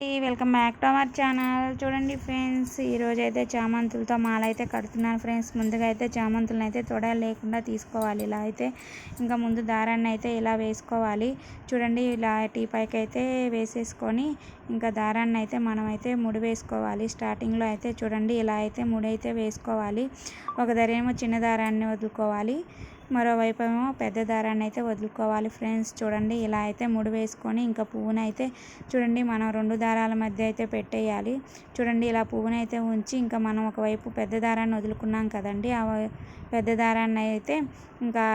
Welcome back to our channel. చూడండి friends ఈరోజు అయితే చామంతులతో మాల అయితే కడుతున్నాను ఫ్రెండ్స్. ముందుగా అయితే చామంతులను అయితే తొడలు లేకుండా తీసుకోవాలి. ఇలా అయితే ఇంకా ముందు దారాన్ని అయితే ఇలా వేసుకోవాలి. చూడండి ఇలా టీ పైకి అయితే వేసేసుకొని ఇంకా దారాన్ని అయితే మనం అయితే ముడి వేసుకోవాలి. స్టార్టింగ్లో అయితే చూడండి ఇలా అయితే ముడి అయితే వేసుకోవాలి. ఒక దారేమో చిన్న దారాన్ని వదులుకోవాలి. మరోవైపు ఏమో పెద్ద దారాన్ని అయితే వదులుకోవాలి ఫ్రెండ్స్. చూడండి ఇలా అయితే ముడి వేసుకొని ఇంకా పువ్వును అయితే చూడండి మనం రెండు దారాల మధ్య అయితే పెట్టేయాలి. చూడండి ఇలా పువ్వును అయితే ఉంచి ఇంకా మనం ఒకవైపు పెద్ద దారాన్ని వదులుకున్నాం కదండి. ఆ పెద్ద దారాన్ని అయితే ఇంకా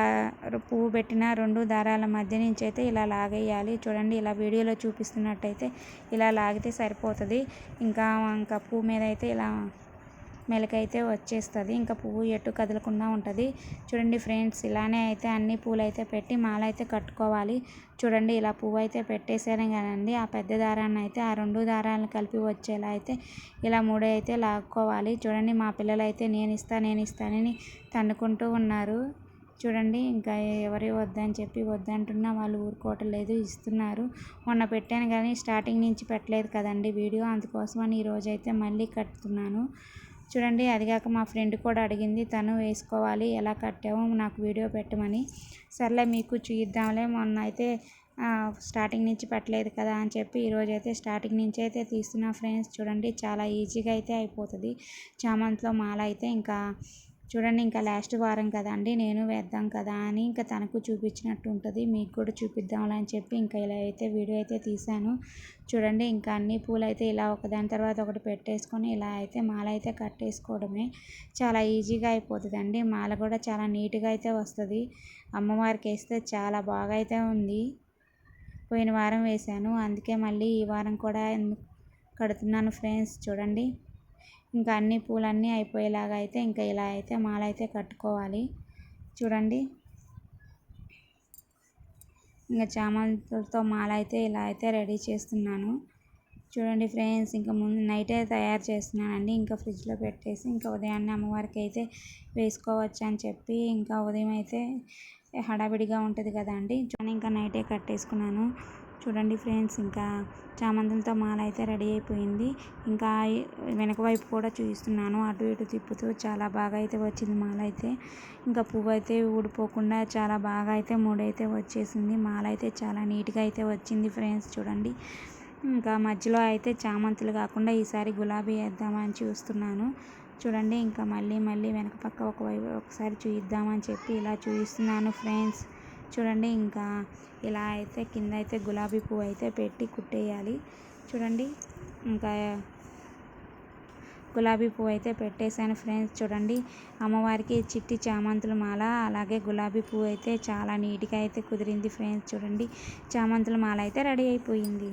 పువ్వు పెట్టిన రెండు దారాల మధ్య నుంచి అయితే ఇలా లాగేయాలి. చూడండి ఇలా వీడియోలో చూపిస్తున్నట్టయితే ఇలా లాగితే సరిపోతుంది. ఇంకా ఇంకా పువ్వు మీద అయితే ఇలా మెలకైతే వచ్చేస్తుంది. ఇంకా పువ్వు ఎటు కదలకుండా ఉంటుంది. చూడండి ఫ్రెండ్స్ ఇలానే అయితే అన్ని పూలు అయితే పెట్టి మాల అయితే కట్టుకోవాలి. చూడండి ఇలా పువ్వు అయితే పెట్టేసాను కదండి ఆ పెద్ద దారాన్ని అయితే ఆ రెండు దారాలను కలిపి వచ్చేలా అయితే ఇలా మూడే అయితే లాక్కోవాలి. చూడండి మా పిల్లలు అయితే నేను ఇస్తా నేను ఇస్తానని తన్నుకుంటూ ఉన్నారు. చూడండి ఇంకా ఎవరి వద్దని చెప్పి వద్దంటున్నా వాళ్ళు ఊరుకోవటం లేదు ఇస్తున్నారు. మొన్న పెట్టాను కానీ స్టార్టింగ్ నుంచి పెట్టలేదు కదండి వీడియో. అందుకోసమని ఈరోజు అయితే మళ్ళీ కట్టుతున్నాను చూడండి అది కాక మా ఫ్రెండ్ కూడా అడిగింది తను వేసుకోవాలి ఎలా కట్టామో నాకు వీడియో పెట్టమని. సర్లే మీకు చూద్దాంలే మొన్న అయితే స్టార్టింగ్ నుంచి పెట్టలేదు కదా అని చెప్పి ఈరోజు అయితే స్టార్టింగ్ నుంచి అయితే తీస్తున్నా ఫ్రెండ్స్. చూడండి చాలా ఈజీగా అయితే అయిపోతుంది. చామంతిలో మాల అయితే ఇంకా చూడండి ఇంకా లాస్ట్ వారం కదండి నేను వేద్దాం కదా అని ఇంకా తనకు చూపించినట్టు ఉంటుంది మీకు కూడా చూపిద్దాంలే అని చెప్పి ఇంకా ఇలా అయితే వీడియో అయితే తీశాను. చూడండి ఇంకా అన్ని పూలు అయితే ఇలా ఒకదాని తర్వాత ఒకటి పెట్టేసుకొని ఇలా అయితే మాల అయితే కట్టేసుకోవడమే చాలా ఈజీగా అయిపోతుంది అండి మాల కూడా చాలా నీట్గా అయితే వస్తుంది. అమ్మవారికి వేస్తే చాలా బాగా అయితే ఉంది. పోయిన వారం వేశాను అందుకే మళ్ళీ ఈ వారం కూడా కడుతున్నాను ఫ్రెండ్స్ చూడండి. ఇంకా అన్ని పూలన్నీ అయిపోయేలాగా అయితే ఇంకా ఇలా అయితే మాల అయితే కట్టుకోవాలి. చూడండి. ఇంకా చామంతులతో మాల అయితే ఇలా అయితే రెడీ చేస్తున్నాను. చూడండి ఫ్రెండ్స్ ఇంకా ముందు నైటే తయారు చేస్తున్నానండి. ఇంకా ఫ్రిడ్జ్లో పెట్టేసి ఇంకా ఉదయాన్నే అమ్మవారికి అయితే వేసుకోవచ్చు అని చెప్పి ఇంకా ఉదయం అయితే హడావిడిగా ఉంటుంది కదండి. ఇంకా నైటే కట్టేసుకున్నాను. చూడండి ఫ్రెండ్స్ ఇంకా చామంతులతో మాల అయితే రెడీ అయిపోయింది. ఇంకా వెనక వైపు కూడా చూపిస్తున్నాను. అటు ఇటు తిప్పుతూ చాలా బాగా అయితే వచ్చింది మాల అయితే. ఇంకా పువ్వు అయితే ఊడిపోకుండా చాలా బాగా అయితే మూడైతే వచ్చేసింది. మాల అయితే చాలా నీట్గా అయితే వచ్చింది ఫ్రెండ్స్ చూడండి. ఇంకా మధ్యలో అయితే చామంతులు కాకుండా ఈసారి గులాబీ వేద్దామని చూస్తున్నాను. చూడండి ఇంకా మళ్ళీ మళ్ళీ వెనక పక్క ఒకవైపు ఒకసారి చూయిద్దామని చెప్పి ఇలా చూపిస్తున్నాను ఫ్రెండ్స్. చూడండి ఇంకా ఇలా అయితే కింద అయితే గులాబీ పువ్వు అయితే పెట్టి కుట్టేయాలి. చూడండి ఇంకా గులాబీ పువ్వు అయితే పెట్టేశాను ఫ్రెండ్స్. చూడండి అమ్మవారికి చిట్టి చామంతుల మాల అలాగే గులాబీ పువ్వు అయితే చాలా నీట్గా అయితే కుదిరింది ఫ్రెండ్స్. చూడండి చామంతుల మాల అయితే రెడీ అయిపోయింది.